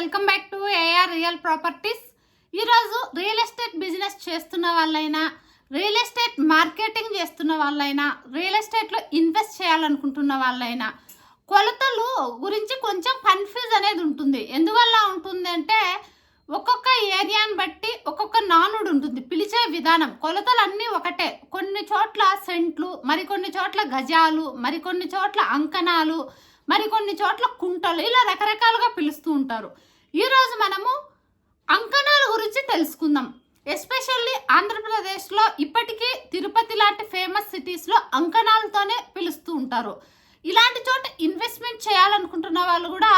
Welcome back to AR real properties ఈరోజు real estate business చేస్తున్న వాళ్ళైనా రియల్ ఎస్టేట్ మార్కెటింగ్ చేస్తున్న వాళ్ళైనా రియల్ ఎస్టేట్లో ఇన్వెస్ట్ చేయాలనుకుంటున్న వాళ్ళైనా కొలతలు గురించి కొంచెం కన్ఫ్యూజ్ అనేది ఉంటుంది. ఎందువల్ల ఉంటుంది అంటే ఒక్కొక్క ఏరియాని బట్టి ఒక్కొక్క నానుడు ఉంటుంది పిలిచే విధానం. కొలతలు అన్నీ ఒకటే. కొన్ని చోట్ల సెంట్లు మరికొన్ని చోట్ల గజాలు మరికొన్ని చోట్ల అంకణాలు మరికొన్ని చోట్ల కుంటలు ఇలా రకరకాలుగా పిలుస్తూ ఉంటారు. ఈరోజు మనము అంకణాల గురించి తెలుసుకుందాం. ఎస్పెషల్లీ ఆంధ్రప్రదేశ్లో ఇప్పటికీ తిరుపతి లాంటి ఫేమస్ సిటీస్లో అంకణాలతోనే పిలుస్తూ ఉంటారు. ఇలాంటి చోట ఇన్వెస్ట్మెంట్ చేయాలనుకుంటున్న వాళ్ళు కూడా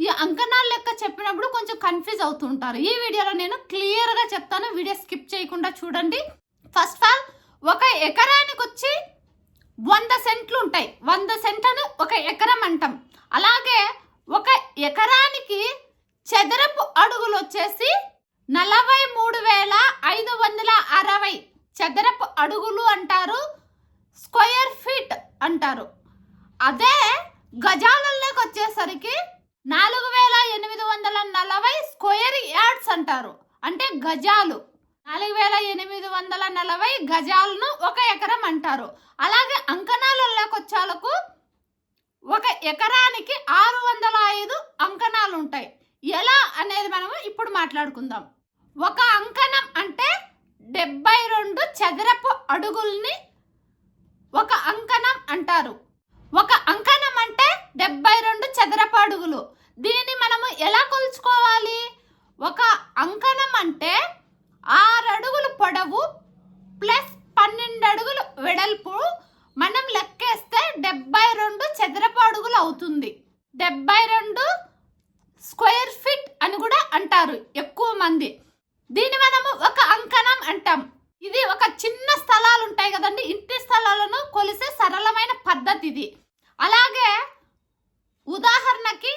ఈ అంకణాల లెక్క చెప్పినప్పుడు కొంచెం కన్ఫ్యూజ్ అవుతుంటారు ఈ వీడియోలో నేను క్లియర్గా చెప్తాను. వీడియో స్కిప్ చేయకుండా చూడండి. ఫస్ట్ ఆఫ్ ఆల్ ఒక ఎకరానికి వచ్చి వంద సెంట్లు ఉంటాయి. వంద సెంట్లను ఒక ఎకరం అంటాం. అలాగే ఒక ఎకరానికి చదరపు అడుగులు వచ్చేసి నలభై మూడు వేల ఐదు వందల అరవై చదరపు అడుగులు అంటారు స్క్వేర్ ఫీట్ అంటారు. అదే గజాలలోకి వచ్చేసరికి నాలుగు వేల ఎనిమిది వందల నలభై స్క్వేర్ యార్డ్స్ అంటారు. అంటే గజాలు. నాలుగు వేల ఎనిమిది వందల నలభై గజాలను ఒక ఎకరం అంటారు. అలాగే అంకణాలలోకి వచ్చాలకు ఒక ఎకరానికి ఆరు వందల ఐదు అంకణాలు ఉంటాయి ఎలా అనేది మనము ఇప్పుడు మాట్లాడుకుందాం. ఒక అంకణం అంటే డెబ్బై రెండు చదరపు అడుగుల్ని ఒక అంకణం అంటారు. ఒక అంకణం అంటే డెబ్బై రెండు చదరపు అడుగులు. దీనిని మనము ఎలా కొలుచుకోవాలి? ఒక అంకణం అంటే ఆరు అడుగులు పొడవు ప్లస్ పన్నెండు అడుగులు వెడల్పు. మనం లెక్కేస్తే డెబ్బై రెండు చదరపు అడుగులు అవుతుంది. డెబ్బై రెండు స్క్వేర్ ఫీట్ అని కూడా అంటారు ఎక్కువ మంది. దీన్ని మనము ఒక అంకణం అంటాం. ఇది ఒక చిన్న స్థలాలు ఉంటాయి కదండి. ఇంటి స్థలాలను కొలిసే సరళమైన పద్ధతి ఇది. అలాగే ఉదాహరణకి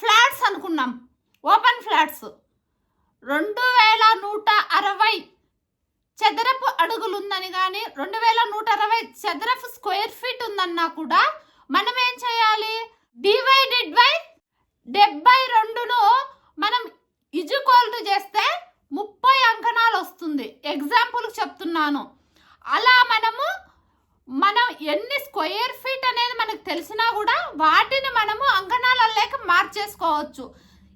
ఫ్లాట్స్ అనుకున్నాం. Open flats. రెండు వేల నూట అరవై చదరపు అడుగులు ఉందని కానీ రెండు వేల నూట అరవై చదరపు స్క్వేర్ ఫీట్ ఉందన్నా కూడా మనం ఏం చేయాలి? డివైడెడ్ బై డెబ్బై రెండును మనం ఇజుకోల్టు చేస్తే ముప్పై అంకణాలు వస్తుంది ఎగ్జాంపుల్ చెప్తున్నాను. అలా మనము మనం ఎన్ని స్క్వేర్ ఫీట్ అనేది మనకు తెలిసినా కూడా వాటిని మనము అంకణాల లేక మార్చేసుకోవచ్చు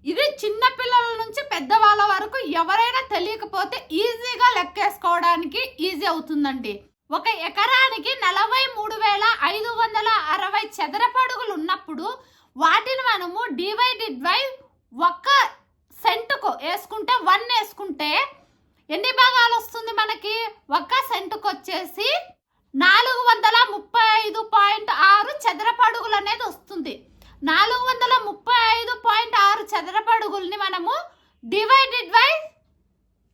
ఇది చిన్న పిల్లల నుంచి పెద్దవాళ్ళ వరకు ఎవరైనా తెలియకపోతే ఈజీగా లెక్కేసుకోవడానికి ఈజీ అవుతుందండి. ఒక ఎకరానికి నలభై మూడు వేల ఐదు వందల అరవై చదరపడుగులు ఉన్నప్పుడు వాటిని మనము డివైడెడ్ బై ఒక సెంటుకు వేసుకుంటే వన్ వేసుకుంటే ఎన్ని భాగాలు వస్తుంది మనకి? ఒక్క సెంటుకు వచ్చేసి నాలుగు వందల ముప్పై ఐదు పాయింట్ ఆరు చదరపడుగులు అనేది వస్తుంది. నాలుగు వందల ముప్పై ఐదు పాయింట్ ఆరు చదరపడుగుల్ని మనము డివైడెడ్ బై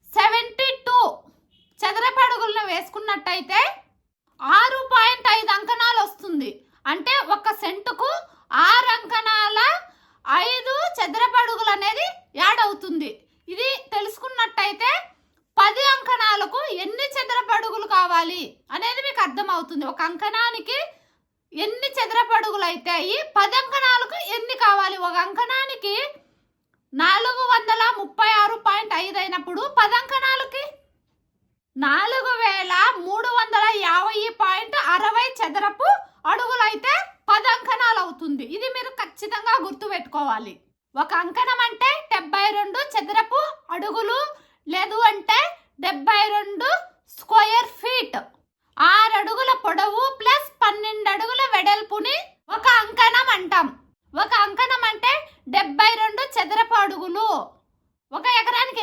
సెవెంటీ టూ చదరపడుగులను వేసుకున్నట్టయితే ఆరు పాయింట్ ఐదు అంకణాలు వస్తుంది. అంటే ఒక సెంటుకు ఆరు అంకణాల ఐదు చదరపడుగులు అనేది యాడ్ అవుతుంది ఇది తెలుసుకున్నట్టయితే పది అంకణాలకు ఎన్ని కావాలి అనేది మీకు అర్థమవుతుంది. ఒక అంకణానికి ఎన్ని చదరపడుగులు అవుతాయి పది అంకణాలకు ఎన్ని కావాలి? ఒక అంకణానికి నాలుగు వందల ముప్పై ఆరు పాయింట్ ఐదు అయినప్పుడు పది అంకణాలకి నాలుగు వేల మూడు వందల యాభై పాయింట్ అరవై చదరపు అడుగులు అయితే పది అంకణాలు అవుతుంది ఇది మీరు ఖచ్చితంగా గుర్తుపెట్టుకోవాలి ఒక అంకణం అంటే డెబ్బై రెండు చదరపు అడుగులు. లేదు అంటే డెబ్బై రెండు స్క్వేర్ ఫీట్ ఆరు అడుగుల పొడవు ప్లస్ పన్నెండు అడుగుల వెడల్పుని ఒక అంకణం అంటాం ఒక అంకణం అంటే డెబ్బై రెండు చదరపు అడుగులు ఒక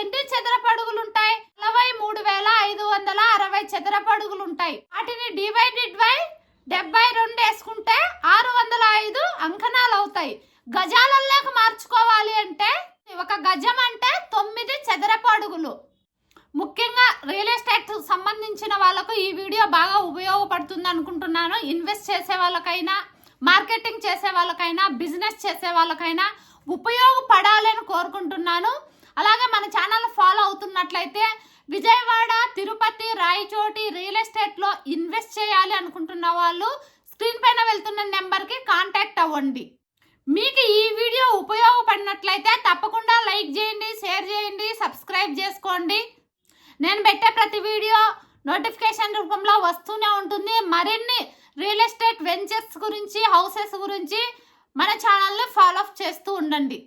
ఎకరానికి ఎన్ని ఉంటాయి నలభై మూడు వేల ఐదు వందల అరవై చదరపడుగులు ఉంటాయి వాటిని డివైడెడ్ బై డెబ్బై రెండు వేసుకుంటే ఆరు వందల ఐదు అంకణాలు అవుతాయి గజాలలోకి మార్చుకోవాలి అంటే ఒక గజం అంటే తొమ్మిది చదరపు అడుగులు ముఖ్యంగా రియల్ ఎస్టేట్ సంబంధించిన వాళ్ళకు ఈ వీడియో బాగా ఉపయోగపడుతుంది అనుకుంటున్నాను. ఇన్వెస్ట్ చేసే వాళ్ళకైనా మార్కెటింగ్ చేసే వాళ్ళకైనా బిజినెస్ చేసే వాళ్ళకైనా ఉపయోగపడాలని కోరుకుంటున్నాను. మన ఛానల్ ఫాలో అవుతున్నట్లయితే విజయవాడ తిరుపతి రాయచోటి రియల్ ఎస్టేట్లో ఇన్వెస్ట్ చేయాలి అనుకుంటున్న వాళ్ళు స్క్రీన్ పైన వెళ్తున్న నెంబర్కి కాంటాక్ట్ అవ్వండి. మీకు ఈ వీడియో ఉపయోగపడినట్లయితే తప్పకుండా లైక్ చేయండి షేర్ చేయండి సబ్స్క్రైబ్ చేసుకోండి. నేను పెట్టే ప్రతి వీడియో నోటిఫికేషన్ రూపంలో వస్తూనే ఉంటుంది. మరిన్ని రియల్ ఎస్టేట్ వెంచర్స్ గురించి హౌసెస్ గురించి మన ఛానల్ని ఫాలో అప్ చేస్తూ ఉండండి.